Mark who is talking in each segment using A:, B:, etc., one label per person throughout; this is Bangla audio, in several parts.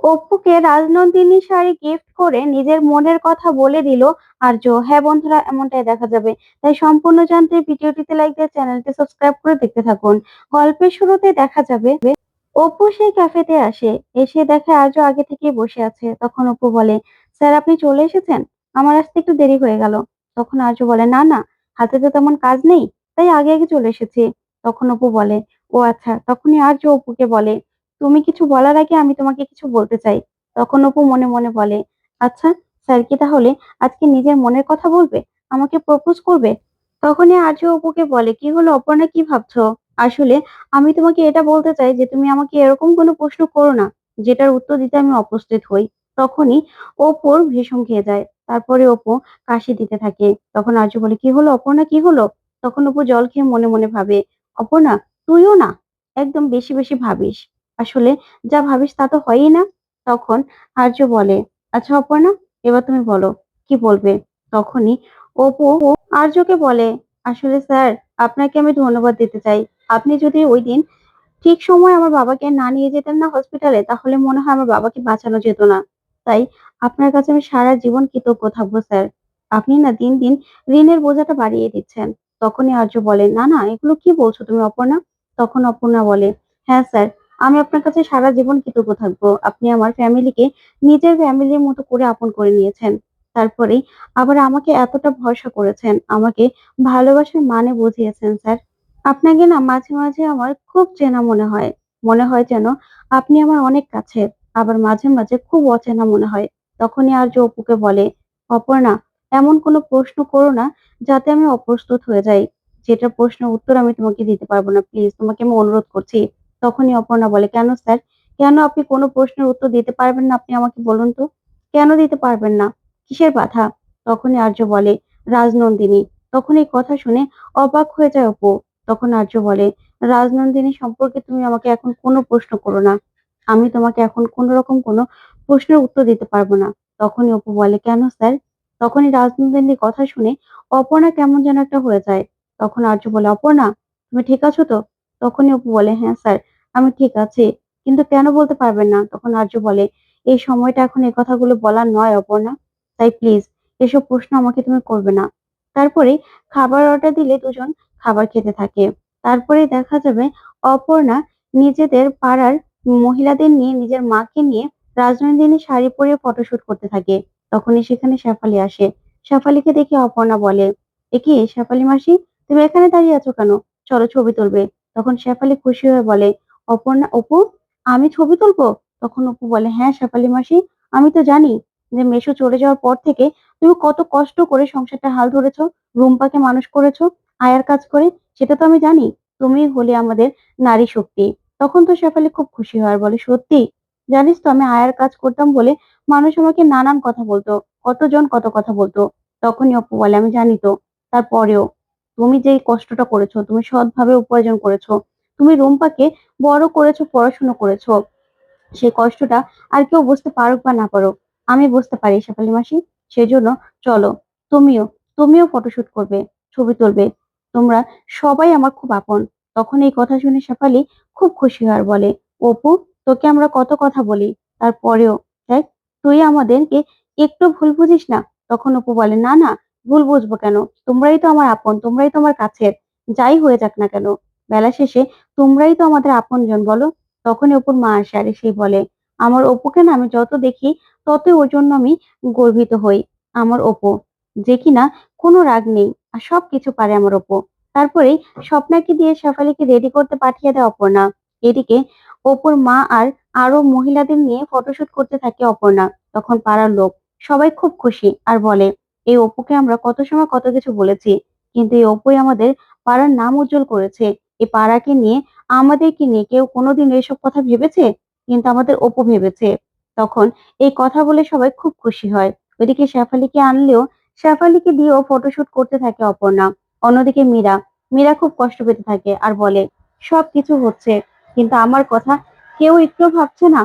A: অপুকে রাজনন্দিনী শাড়ি গিফট করে নিজের মনের কথা বলে দিল, আর্য। হ্যাঁ বন্ধুরা, এমনটাই দেখা যাবে। তাই সম্পূর্ণ জানতে ভিডিওটিতে লাইক দিয়ে চ্যানেলটি সাবস্ক্রাইব করে দেখতে থাকুন। গল্পের শুরুতে দেখা যাবে, অপু সেই ক্যাফেতে আসে। এসে দেখে আর্য আগে থেকেই বসে আছে। তখন অপু বলে, স্যার, আপনি চলে এসেছেন? আমার আসতে একটু দেরি হয়ে গেল। তখন আর্য বলে, না না, হাতে তো তেমন কাজ নেই, তাই আগে আগে চলে এসেছি। তখন অপু বলে, ও আচ্ছা। তখনই আর্য অপুকে বলে তুমি কিছু বলার আগে আমি তোমাকে কিছু বলতে চাই। তখন অপু মনে মনে বলে আচ্ছা স্যার কি তাহলে আজকে নিজের মনের কথা বলবে? আমাকে প্রপোজ করবে? তখনই আর্য অপুকে বলে, কি হলো অপর্ণা কি ভাবছ? আসলে আমি তোমাকে এটা বলতে চাই যে তুমি আমাকে এরকম কোনো প্রশ্ন করো না, যেটার উত্তর দিতে আমি অপ্রস্তুত হই। তখনই অপুর ভীষণ খেয়ে যায়। তারপরে অপু কাশি দিতে থাকে। তখন আর্য বলে, কি হলো অপর্ণা কি হলো? তখন অপু জল খেয়ে মনে মনে ভাবে অপর্ণা তুইও না, একদম বেশি বেশি ভাবিস। আসলে যা ভাবিস তা তো হয়ই না। তখন আর্য বলে আচ্ছা অপর্ণা, এবার তুমি বলো, কি বলবে? তখনই অপু আর্যকে বলে, আসলে স্যার, আপনাকে আমি ধন্যবাদ দিতে চাই। আপনি যদি ওই দিন ঠিক সময় আমার বাবাকে না নিয়ে যেতেন না হসপিটালে, তাহলে মনে হয় আমার বাবাকে বাঁচানো যেত না। তাই আপনার কাছে আমি সারা জীবন কৃতজ্ঞ থাকব, স্যার। আপনি না দিন দিন ঋণের বোঝাটা বাড়িয়ে দিচ্ছেন। তখনই আর্য বলে, না না, এগুলো কি বলছো তুমি অপর্ণা? তখন অপর্ণা বলে হ্যাঁ স্যার আমি আপনার কাছে সারা জীবন কৃতজ্ঞ থাকব। আপনি আমার ফ্যামিলিকে নিজের ফ্যামিলির মতো করে আপন করে নিয়েছেন। তারপরেই আবার আমাকে এতটা ভরসা করেছেন। আমাকে ভালোবাসার মানে বুঝিয়েছেন, স্যার। আপনাকে না মাঝে মাঝে আমার খুব চেনা মনে হয়। মনে হয় যেন আপনি আমার অনেক কাছে, আবার মাঝে মাঝে খুব অচেনা মনে হয়। তখনই আর্য অপুকে বলে, অপর্ণা, এমন কোনো প্রশ্ন করো না যাতে আমি অপ্রস্তুত হয়ে যাই। যেটা প্রশ্নের উত্তর আমি তোমাকে দিতে পারব না, প্লিজ। তোমাকে আমি অনুরোধ করছি তখনই অপর্ণা বলে, কেন স্যার? কেন আপনি কোনো প্রশ্নের উত্তর দিতে পারবেন না? আপনি আমাকে বলুন তো। কেন দিতে পারবেন না? কিসের বাধা? তখনই আর্য বলে, রাজনন্দিনী। তখন এই কথা শুনে অবাক হয়ে যায় অপু। তখন আর্য বলে, রাজনন্দিনী সম্পর্কে তুমি আমাকে এখন কোনো প্রশ্ন করো না। আমি তোমাকে এখন কোনো রকম কোনো প্রশ্নের উত্তর দিতে পারব না। তখনই অপু বলে, কেন স্যার? তখনই রাজনন্দিনীর কথা শুনে অপর্ণা কেমন যেন একটা হয়ে যায়। তখন আর্য বলে, অপর্ণা, তুমি ঠিক আছো তো? তখনই অপু বলে হ্যাঁ স্যার। আমি ঠিক আছি। কিন্তু কেন বলতে পারবেন না? তখন আর্য বলে, এই সময়টা এখন এই কথাগুলো বলার নয়, অপর্ণা। তাই প্লিজ এসব প্রশ্ন আমাকে তুমি করবে না। তারপরে খাবার অর্ডার দিলে দুজন খাবার খেতে থাকে। তারপরে দেখা যাবে অপর্ণা নিজেদের পাড়ার মহিলাদের নিয়ে, নিজের মাকে নিয়ে রাজনন্দিনী শাড়ি পরে ফটোশুট করতে থাকে। তখনই সেখানে শেফালি আসে। শেফালিকে দেখে অপর্ণা বলে একে শেফালি মাসি? তুমি এখানে দাঁড়িয়ে আছো কেন? চলো ছবি তুলবে। তখন শেফালি খুশি হয়ে বলে অপর্ণা অপু, আমি ছবি তুলবো? তখন অপু বলে হ্যাঁ শেফালি মাসি, আমি তো জানি যে মেশো চলে যাওয়ার পর থেকে তুমি কত কষ্ট করে সংসারটা হাল ধরেছো, রুম্পাকে মানুষ করেছ, আয়ার কাজ করে, সেটা তো আমি জানি, তুমি হলে আমাদের নারী শক্তি। তখন তো শেফালি খুব খুশি হয় বলে, সত্যি? জানিস তো আমি আয়ার কাজ করতাম বলে মানুষ আমাকে নানান কথা বলতো, কতজন কত কথা বলতো। তখনই অপু বলে, আমি জানি তো। তারপরেও তুমি যে কষ্টটা করেছ, তুমি সৎভাবে উপার্জন করেছ তুমি রুম্পাকে বড় করেছ, পড়াশুনো করেছ। সেই কষ্টটা আর কেউ বুঝতে পারুক বা না পারুক, আমি বুঝতে পারি শেফালি মাসি। সেজন্য চলো, তুমিও তুমিও ফটোশুট করবে, ছবি তুলবে। তোমরা সবাই আমার খুব আপন। তখন এই কথা শুনে শেফালি খুব খুশি আর বলে, অপু, তোকে আমরা কত কথা বলি, তারপরেও দেখ, তুই আমাদেরকে একটু ভুল বুঝিস না? তখন অপু বলে, না না, ভুল বুঝব কেন? তোমরাই তো আমার আপন, তোমরাই তো আমার কাছের। যাই হয়ে যাক না কেন। বেলা শেষে তোমরাই তো আমাদের আপনজন বলো। তখন অপুর মা আসে আর সেই বলে, আমার অপুকে না আমি যত দেখি ততই ওর জন্য আমি গর্বিত হই, আমার অপু। যে কিনা কোনো রাগ নেই আর সব কিছু পারে আমার অপু। তারপরেই স্বপ্নাকে দিয়ে শেফালিকে রেডি করতে পাঠিয়ে দেয় অপর্ণা। এদিকে অপুর মা আর আরও মহিলাদের নিয়ে ফটোশুট করতে থাকে অপর্ণা। তখন পাড়ার লোক সবাই খুব খুশি আর বলে, এই অপুকে আমরা কত সময় কত কিছু বলেছি, কিন্তু এই অপুই আমাদের পাড়ার নাম উজ্জ্বল করেছে। এই পাড়াকে নিয়ে, আমাদেরকে নিয়ে কেউ কোনোদিন এসব কথা ভেবেছে? কিন্তু আমাদের অপু ভেবেছে। তখন এই কথা বলে সবাই খুব খুশি হয়। ওইদিকে শেফালিকে আনলেও শেফালিকে দিয়েও ফটোশুট করতে থাকে অপর্ণা। অন্যদিকে মীরা। মীরা খুব কষ্ট পেতে থাকে আর বলে সব কিছু হচ্ছে। কিন্তু আমার কথা কেউ একটু ভাবছে না?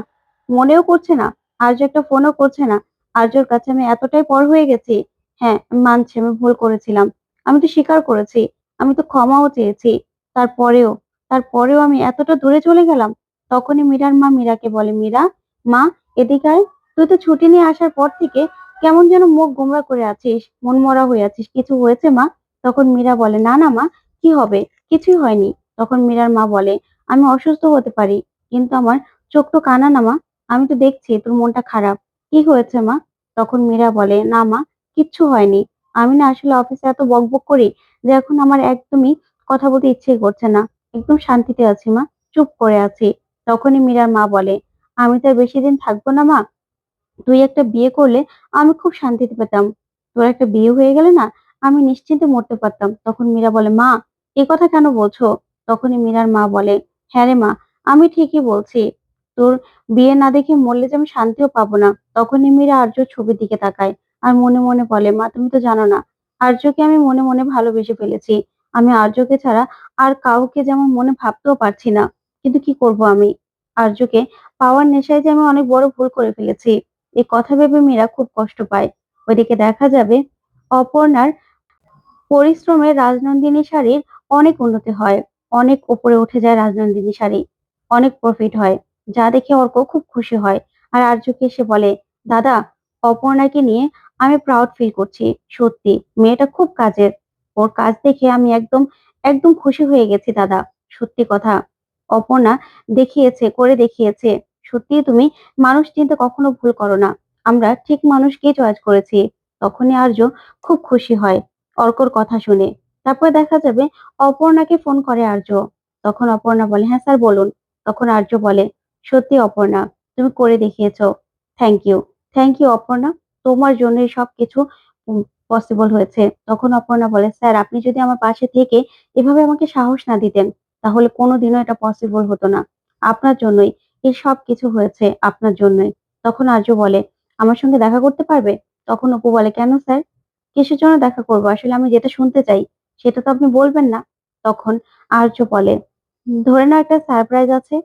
A: মনেও করছে না? আর্য একটা ফোনও করছে না? আর্যর কাছে আমি এতটাই পর হয়ে গেছি? হ্যাঁ মানছি আমি ভুল করেছিলাম। আমি তো স্বীকার করেছি। আমি তো ক্ষমাও চেয়েছি। তারপরেও তারপরেও আমি এতটা দূরে চলে গেলাম, তখনই মীরার মা মীরাকে বলে, মীরা, মা, এদিকে তুই তো ছুটি নিয়ে আসার পর থেকে কেমন যেন মুখ গোমড়া করে আছিস মন মরা হয়ে আছিস। কিছু হয়েছে, মা? তখন মীরা বলে, না না, মা, কি হবে? কিছুই হয়নি। তখন মীরার মা বলে, আমি অসুস্থ হতে পারি, কিন্তু আমার চোখ তো কানা না, মা। আমি তো দেখছি, তোর মনটা খারাপ। কি হয়েছে, মা? তখন মীরা বলে, না, মা, কিচ্ছু হয়নি। আমি না আসলে অফিসে এত বকবক করি যে এখন আমার একদমই কথা বলতে ইচ্ছে করছে না। একদম শান্তিতে আছি মা, চুপ করে আছি। তখনই মীরার মা বলে, আমি তো বেশি দিন থাকব না মা। তুই একটা বিয়ে করলে আমি খুব শান্তিতে পেতাম। তোর একটা বিয়ে হয়ে গেলে না, আমি নিশ্চিন্তে মরতে পারতাম। তখন মীরা বলে, মা, এ কথা কেন বলছো? তখনই মীরার মা বলে হ্যাঁ রে মা, আমি ঠিকই বলছি। তোর বিয়ে না দেখে মরলে যে আমি শান্তিও পাবো না। তখনই মীরা আর্য ছবির দিকে তাকায় আর মনে মনে বলে, মা, তুমি তো জানো না, আর্যকে আমি মনে মনে ভালোবেসে ফেলেছি। আমি আর্যকে ছাড়া আর কাউকে যেমন মনে ভাবতেও পারছি না, কিন্তু কি করব আমি? আর্যকে পাওয়ার নেশায় যে আমি অনেক বড় ভুল করে ফেলেছি, এই কথা ভেবে মীরা খুব কষ্ট পায়। ওইদিকে দেখা যাবে অপর্ণার পরিশ্রমে রাজনন্দিনী শাড়ির অনেক উন্নতি হয়, অনেক উপরে উঠে যায় রাজনন্দিনী শাড়ি, অনেক প্রফিট হয়, যা দেখে অর্ক খুব খুশি হয়। আর আর্যকে এসে বলে, দাদা, অপর্ণাকে নিয়ে আমি প্রাউড ফিল করছি, সত্যি, মেয়েটা খুব কাজের। ওর কাজ দেখে আমি একদম একদম খুশি হয়ে গেছি দাদা। সত্যি কথা। অপর্ণা দেখিয়েছে, করে দেখিয়েছে। সত্যি তুমি মানুষ চিনতে কখনো ভুল করো না। আমরা ঠিক মানুষকে চয়েস করেছি। তখনই আর্য খুব খুশি হয় অর্কর কথা শুনে। তারপর দেখা যাবে অপর্ণাকে ফোন করে আর্য। তখন অপর্ণা বলে হ্যাঁ স্যার, বলুন। তখন আর্য বলে, সত্যি অপর্ণা, তুমি করে দেখিয়েছ। Thank you thank you Aparna. তোমার জন্যই সবকিছু পসিবল হয়েছে। তখন অপর্ণা বলে, স্যার, আপনি যদি আমার পাশে থেকে এভাবে আমাকে সাহস না দিতেন, তাহলে কোনোদিনও এটা পসিবল হতো না। আপনার জন্যই এই সব কিছু হয়েছে, আপনার জন্যই। তখন আর্য বলে, আমার সঙ্গে দেখা করতে পারবে? তখন অপু বলে, কেন স্যার? কিসের জন্য দেখা করব? আসলে আমি যেটা শুনতে চাই, সেটা তো আপনি বলবেন না। তখন আর্য বলে, ধরে না একটা সারপ্রাইজ আছে।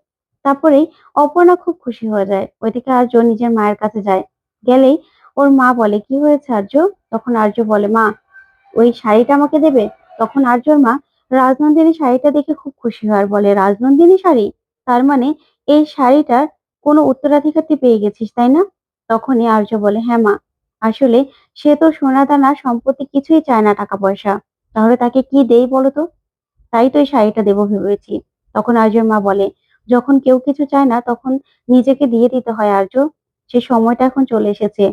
A: তারপরেই অপর্ণা খুব খুশি হয়ে যায়। ওইদিকে আর্য নিজের মায়ের কাছে যায়। গেলেই ওর মা বলে, কি হয়েছে আর্য? তখন আর্য বলে, মা, ওই শাড়িটা আমাকে দেবে? তখন আর্যর মা, রাজনন্দিনী শাড়িটা দেখে খুব খুশি হয়। আর বলে, রাজনন্দিনী শাড়ি? তার মানে এই শাড়িটার কোনো উত্তরাধিকার তুই পেয়ে গেছিস, তাই না? তখনই আর্য বলে হ্যাঁ মা। আসলে সে তো সোনা দানা সম্পত্তি কিছুই চায় না টাকা পয়সা তাহলে তাকে কি দেই বলো তো? তাই তো এই শাড়িটা দেবো ভেবেছি। তখন আর্যর মা বলে, যখন কেউ কিছু চায় না, তখন নিজেকে দিয়ে দিতে হয় আর্য। সে সময়টা এখন চলে এসেছে।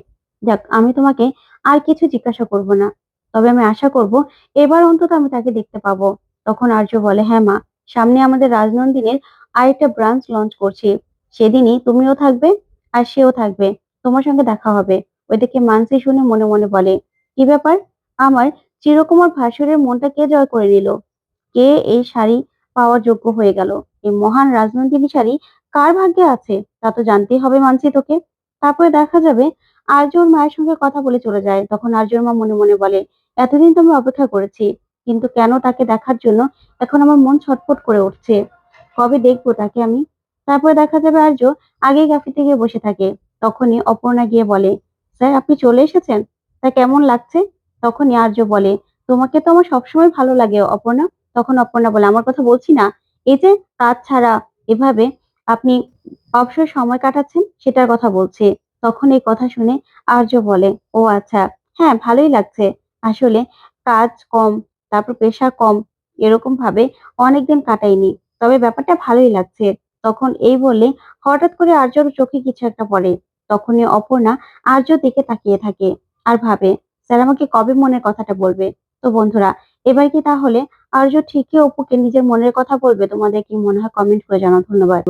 A: যাক, আমি তোমাকে আর কিছু জিজ্ঞাসা করব না। তবে আমি আশা করব, এবার অন্তত আমি তাকে দেখতে পাবো। তখন আর্য বলে হ্যাঁ মা, সামনে আমাদের রাজনন্দিনের আরেকটা ব্রাঞ্চ লঞ্চ করছি। সেদিনই তুমিও থাকবে আর সেও থাকবে। তোমার সঙ্গে দেখা হবে। ওইদিকে মানসি শুনে মনে মনে বলে, কি ব্যাপার? আমার চিরকুমার ভাসুরের মনটা কে জয় করে নিল কে এই শাড়ি পাওয়ার যোগ্য হয়ে গেল? এই মহান রাজনন্দিনী শাড়ি কার ভাগ্যে আছে? তা তো জানতেই হবে মানসি তোকে। তারপরে দেখা যাবে আর্যর মায়ের সঙ্গে কথা বলে চলে যায়। তখন আর্যর মা মনে মনে বলে, এতদিন তো আমি অপেক্ষা করেছি, কিন্তু কেন তাকে দেখার জন্য এখন আমার মন ছটফট করে উঠছে? কবে দেখব তাকে আমি? তারপরে দেখা যাবে আর্য আগেই কাফিতে গিয়ে বসে থাকে। তখনই অপর্ণা গিয়ে বলে, স্যার, আপনি চলে এসেছেন? তা কেমন লাগছে? তখনই আর্য বলে, তোমাকে তো আমার সবসময় ভালো লাগে অপর্ণা। তখন অপর্ণা বলে, আমার কথা বলছি না। এই যে কাজ ছাড়া এভাবে আপনি অবসর সময় কাটাচ্ছেন, সেটার কথা বলছি। তখন এই কথা শুনে আর্য বলে, ও আচ্ছা হ্যাঁ ভালোই লাগছে। আসলে কাজ কম, তারপর পেশা কম, এরকম ভাবে অনেকদিন কাটাইনি। তবে ব্যাপারটা ভালোই লাগছে। তখন এই বলে হঠাৎ করে আর্যর চোখে কিছু একটা পড়ে। তখনই অপর্ণা আর্য দিকে তাকিয়ে থাকে আর ভাবে, স্যার আমাকে কবে মনের কথাটা বলবে? তো বন্ধুরা, এবার কি তাহলে? আর্য ঠিকই অপুকে নিজের মনের কথা বলবে। তোমাদের কি মনে হয় কমেন্ট করে জানাও। ধন্যবাদ।